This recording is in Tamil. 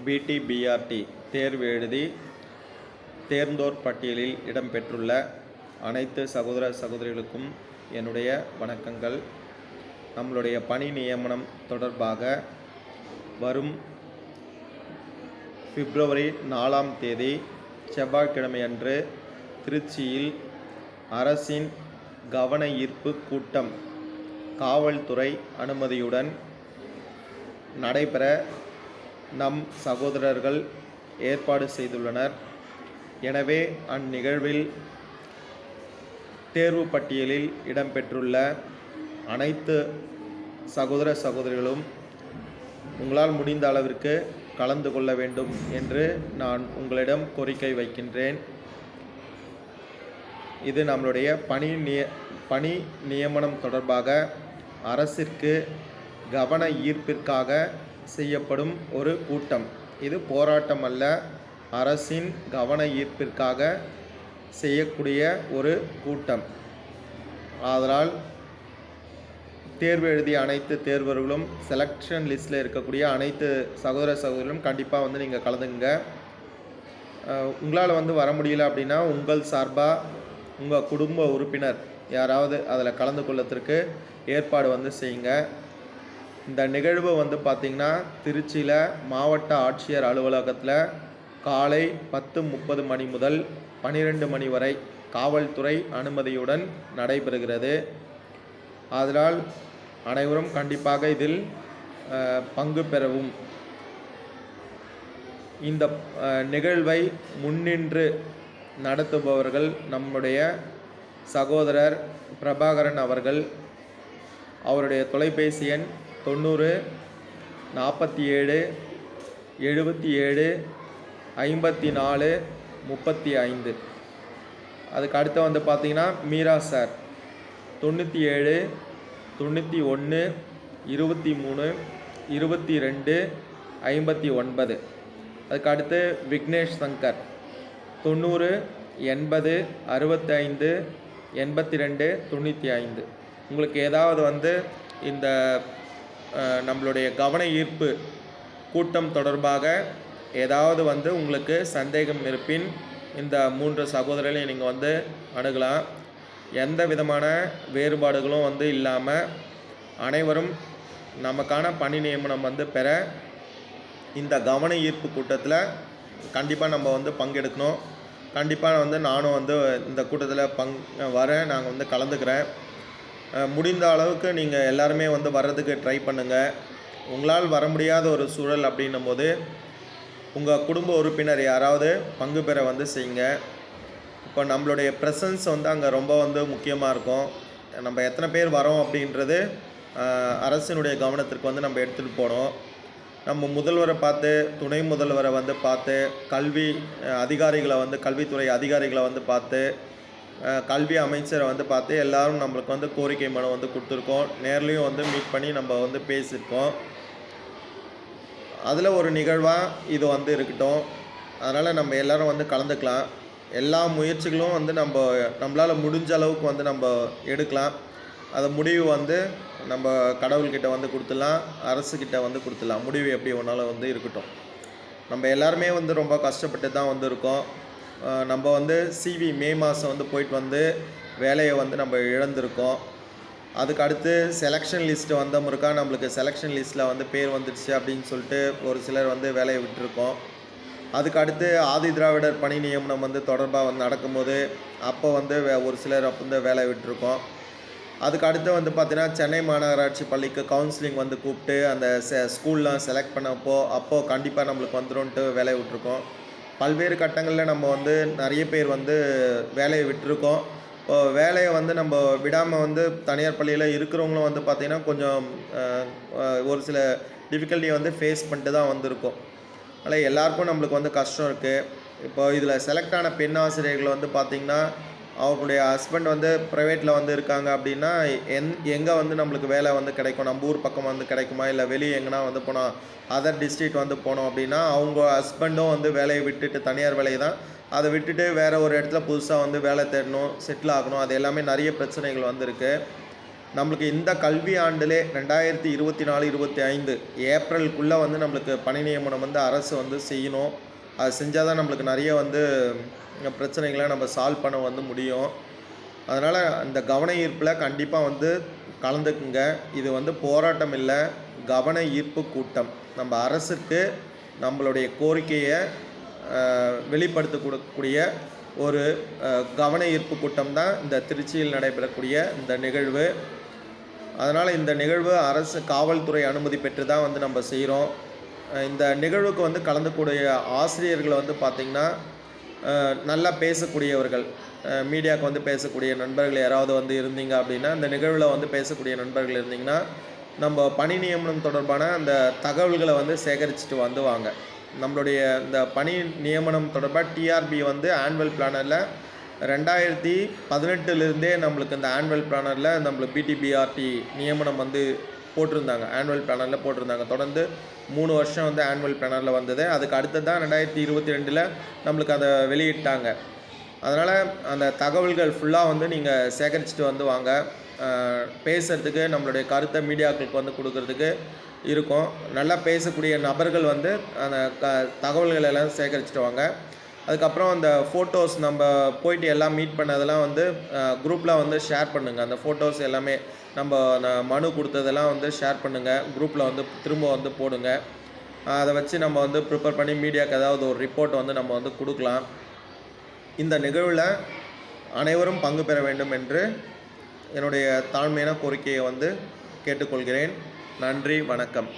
பிடிபிஆர்டி தேர்வு எழுதி தேர்ந்தோர் பட்டியலில் இடம்பெற்றுள்ள அனைத்து சகோதர சகோதரிகளுக்கும் என்னுடைய வணக்கங்கள். நம்மளுடைய பணி நியமனம் தொடர்பாக வரும் பிப்ரவரி நாலாம் தேதி செவ்வாய்க்கிழமையன்று திருச்சியில் அரசின் கவன ஈர்ப்பு கூட்டம் காவல்துறை அனுமதியுடன் நடைபெற நம் சகோதரர்கள் ஏற்பாடு செய்துள்ளனர். எனவே அந்நிகழ்வில் தேர்வு பட்டியலில் இடம்பெற்றுள்ள அனைத்து சகோதர சகோதரிகளும் உங்களால் முடிந்த அளவிற்கு கலந்து கொள்ள வேண்டும் என்று நான் உங்களிடம் கோரிக்கை வைக்கின்றேன். இது நம்மளுடைய பணி நிய பணி நியமனம் தொடர்பாக அரசிற்கு கவன ஈர்ப்பிற்காக செய்யப்படும் ஒரு கூட்டம். இது போராட்டம் அல்ல அரசின் கவன ஈர்ப்பிற்காக செய்யக்கூடிய ஒரு கூட்டம். ஆதலால் தேர்வு எழுதிய அனைத்து தேர்வர்களும் செலக்ஷன் லிஸ்ட்டில் இருக்கக்கூடிய அனைத்து சகோதர சகோதரிகளும் கண்டிப்பாக வந்து நீங்கள் கலந்துங்க உங்களால் வந்து வர முடியல அப்படின்னா உங்கள் சார்பாக உங்கள் குடும்ப உறுப்பினர் யாராவது அதில் கலந்து கொள்ளத்திற்கு ஏற்பாடு வந்து செய்யுங்க. இந்த நிகழ்வு வந்து பார்த்திங்கன்னா திருச்சியில் மாவட்ட ஆட்சியர் அலுவலகத்தில் காலை பத்து முப்பது மணி முதல் பன்னிரெண்டு மணி வரை காவல்துறை அனுமதியுடன் நடைபெறுகிறது. அதனால் அனைவரும் கண்டிப்பாக இதில் பங்கு பெறவும். இந்த நிகழ்வை முன்னின்று நடத்துபவர்கள் நம்முடைய சகோதரர் பிரபாகரன் அவர்கள் அவருடைய தொலைபேசி எண் தொண்ணூறு நாற்பத்தி ஏழு எழுபத்தி ஏழு ஐம்பத்தி நாலு முப்பத்தி ஐந்து அதுக்கு அடுத்து வந்து பார்த்தீங்கன்னா மீரா சார். தொண்ணூற்றி ஏழு தொண்ணூற்றி ஒன்று இருபத்தி மூணு இருபத்தி ரெண்டு ஐம்பத்தி ஒன்பது அதுக்கு அடுத்து விக்னேஷ் சங்கர். தொண்ணூறு எண்பது அறுபத்தைந்து எண்பத்தி ரெண்டு தொண்ணூற்றி ஐந்து உங்களுக்கு ஏதாவது வந்து இந்த நம்மளுடைய கவன ஈர்ப்பு கூட்டம் தொடர்பாக ஏதாவது வந்து உங்களுக்கு சந்தேகம் இருப்பின் இந்த மூன்று சகோதரர்களையும் நீங்கள் வந்து அணுகலாம். எந்த விதமான வேறுபாடுகளும் வந்து இல்லாமல் அனைவரும் நமக்கான பணி நியமனம் வந்து பெற இந்த கவன ஈர்ப்பு கூட்டத்தில் கண்டிப்பாக நம்ம வந்து பங்கெடுக்கணும். கண்டிப்பாக வந்து நானும் வந்து இந்த கூட்டத்தில் பங் வரேன் நாங்கள் வந்து கலந்துக்கிறேன். முடிந்த அளவுக்கு நீங்கள் எல்லாருமே வந்து வர்றதுக்கு ட்ரை பண்ணுங்கள் உங்களால் வர முடியாத ஒரு சூழல் அப்படின்னும் போது உங்கள் குடும்ப உறுப்பினர் யாராவது பங்கு பெற வந்து செய்யுங்க. இப்போ நம்மளுடைய ப்ரெசன்ஸ் வந்து அங்கே ரொம்ப வந்து முக்கியமாக இருக்கும். நம்ம எத்தனை பேர் வரோம் அப்படின்றது அரசினுடைய கவனத்திற்கு வந்து நம்ம எடுத்துகிட்டு போனோம் நம்ம முதல்வரை பார்த்து துணை முதல்வரை வந்து பார்த்து கல்வி அதிகாரிகளை வந்து கல்வித்துறை அதிகாரிகளை வந்து பார்த்து கல்வி அமைச்சரை வந்து பார்த்து எல்லாரும் நம்மளுக்கு வந்து கோரிக்கை மனு வந்து கொடுத்துருக்கோம். நேர்லேயும் வந்து மீட் பண்ணி நம்ம வந்து பேசியிருக்கோம். அதில் ஒரு நிகழ்வாக இது வந்து இருக்கட்டும். அதனால் நம்ம எல்லாரும் வந்து கலந்துக்கலாம். எல்லா முயற்சிகளும் வந்து நம்ம நம்மளால் முடிஞ்ச அளவுக்கு வந்து நம்ம எடுக்கலாம். அந்த முடிவு வந்து நம்ம கடவுள்கிட்ட வந்து கொடுத்துடலாம். அரசுக்கிட்ட வந்து கொடுத்துடலாம். முடிவு எப்படி ஒன்றால் வந்து இருக்கட்டும். நம்ம எல்லாருமே வந்து ரொம்ப கஷ்டப்பட்டு தான் வந்து இருக்கோம். நம்ம வந்து சிவி மே மாதம் வந்து போயிட்டு வந்து வேலையை வந்து நம்ம இழந்திருக்கோம். அதுக்கு அடுத்து செலெக்ஷன் லிஸ்ட்டு வந்த முறுக்கா நம்மளுக்கு செலெக்ஷன் லிஸ்ட்டில் வந்து பேர் வந்துடுச்சு அப்படின்னு சொல்லிட்டு ஒரு சிலர் வந்து வேலையை விட்டுருக்கோம். அதுக்கு அடுத்து ஆதி திராவிடர் பணி நியமனம் வந்து தொடர்பாக வந்து நடக்கும்போது அப்போ வந்து வே- ஒரு சிலர் அப்போ வந்து வேலையை விட்டுருக்கோம். அதுக்கு அடுத்து வந்து பார்த்திங்கன்னா சென்னை மாநகராட்சி பள்ளிக்கு கவுன்சிலிங் வந்து கூப்பிட்டு அந்த செ ஸ்கூல்லாம் செலக்ட் பண்ணப்போ அப்போது கண்டிப்பாக நம்மளுக்கு வந்துடும்ன்ட்டு வேலையை விட்டுருக்கோம். பல்வேறு கட்டங்களில் நம்ம வந்து நிறைய பேர் வந்து வேலையை விட்டுருக்கோம். இப்போ வேலையை வந்து நம்ம விடாமல் வந்து தனியார் பள்ளியில் இருக்கிறவங்களும் வந்து பார்த்திங்கன்னா கொஞ்சம் ஒரு சில டிஃபிகல்ட்டியை வந்து ஃபேஸ் பண்ணிட்டு தான் வந்திருக்கோம். அதனால் எல்லாருக்கும் நம்மளுக்கு வந்து கஷ்டம் இருக்குது இப்போ இதில் செலக்ட் ஆன பெண் ஆசிரியர்கள் வந்து பார்த்திங்கன்னா அவங்களுடைய ஹஸ்பண்ட் வந்து ப்ரைவேட்டில் வந்து இருக்காங்க அப்படின்னா எந் எங்கே வந்து நம்மளுக்கு வேலை வந்து கிடைக்கும்? நம்ம ஊர் பக்கம் வந்து கிடைக்குமா? இல்லை வெளியே எங்கன்னா வந்து போனால் அதர் டிஸ்ட்ரிக்ட் வந்து போனோம் அப்படின்னா அவங்க ஹஸ்பண்டும் வந்து வேலையை விட்டுட்டு தனியார் வேலையை தான். அதை விட்டுட்டு வேறு ஒரு இடத்துல புதுசாக வந்து வேலை தேடணும் செட்டில் ஆகணும். அது எல்லாமே நிறைய பிரச்சனைகள் வந்திருக்கு. நம்மளுக்கு இந்த கல்வி ஆண்டிலே ரெண்டாயிரத்தி இருபத்தி நாலு இருபத்தி ஐந்து ஏப்ரலுக்குள்ளே வந்து நம்மளுக்கு பணி நியமனம் வந்து அரசு வந்து செய்யணும். அது செஞ்சால் தான் நம்மளுக்கு நிறைய வந்து பிரச்சனைகளை நம்ம சால்வ் பண்ண வந்து முடியும். அதனால் இந்த கவன ஈர்ப்பில் கண்டிப்பாக வந்து கலந்துக்குங்க. இது வந்து போராட்டம் இல்லை கவன ஈர்ப்பு கூட்டம். நம்ம அரசுக்கு நம்மளுடைய கோரிக்கையை வெளிப்படுத்த கொடுக்கக்கூடிய ஒரு கவன ஈர்ப்பு கூட்டம் தான் இந்த திருச்சியில் நடைபெறக்கூடிய இந்த நிகழ்வு. அதனால் இந்த நிகழ்வு அரசு காவல்துறை அனுமதி பெற்று தான் வந்து நம்ம செய்கிறோம் இந்த நிகழ்வுக்கு வந்து கலந்துக்கூடிய ஆசிரியர்களை வந்து பார்த்திங்கன்னா நல்லா பேசக்கூடியவர்கள் மீடியாவுக்கு வந்து பேசக்கூடிய நண்பர்கள் யாராவது வந்து இருந்தீங்க அப்படின்னா இந்த நிகழ்வில் வந்து பேசக்கூடிய நண்பர்கள் இருந்தீங்கன்னா நம்ம பணி நியமனம் தொடர்பான அந்த தகவல்களை வந்து சேகரிச்சுட்டு வந்துவாங்க நம்மளுடைய இந்த பணி நியமனம் தொடர்பாக டிஆர்பி வந்து ஆனுவல் பிளானரில் ரெண்டாயிரத்தி பதினெட்டுலேருந்தே நம்மளுக்கு இந்த ஆனுவல் பிளானரில் நம்மளுக்கு பிடிபிஆர்டி நியமனம் வந்து போட்டிருந்தாங்க. ஆனுவல் பிளானரில் போட்டிருந்தாங்க. தொடர்ந்து மூணு வருஷம் வந்து ஆனுவல் பிளானரில் வந்தது. அதுக்கு அடுத்து தான் ரெண்டாயிரத்தி இருபத்தி ரெண்டில் நம்மளுக்கு அதை வெளியிட்டாங்க. அதனால் அந்த தகவல்கள் ஃபுல்லாக வந்து நீங்கள் சேகரிச்சுட்டு வந்து வாங்க. பேசுகிறதுக்கு பேசுறதுக்கு நம்மளுடைய கருத்தை மீடியாக்களுக்கு வந்து கொடுக்கறதுக்கு இருக்கும். நல்லா பேசக்கூடிய நபர்கள் வந்து அந்த க தகவல்கள் எல்லாம் சேகரிச்சுட்டு வாங்க. அதுக்கப்புறம் அந்த ஃபோட்டோஸ் நம்ம போயிட்டு எல்லாம் மீட் பண்ணதெல்லாம் வந்து குரூப்பில் வந்து ஷேர் பண்ணுங்கள் அந்த ஃபோட்டோஸ் எல்லாமே நம்ம மனு கொடுத்ததெல்லாம் வந்து ஷேர் பண்ணுங்கள் குரூப்பில் வந்து திரும்ப வந்து போடுங்க. அதை வச்சு நம்ம வந்து ப்ரிப்பேர் பண்ணி மீடியாவுக்கு ஏதாவது ஒரு ரிப்போர்ட் வந்து நம்ம வந்து கொடுக்கலாம். இந்த நிகழ்வில் அனைவரும் பங்கு பெற வேண்டும் என்று என்னுடைய தாழ்மையான கோரிக்கையை வந்து கேட்டுக்கொள்கிறேன். நன்றி வணக்கம்.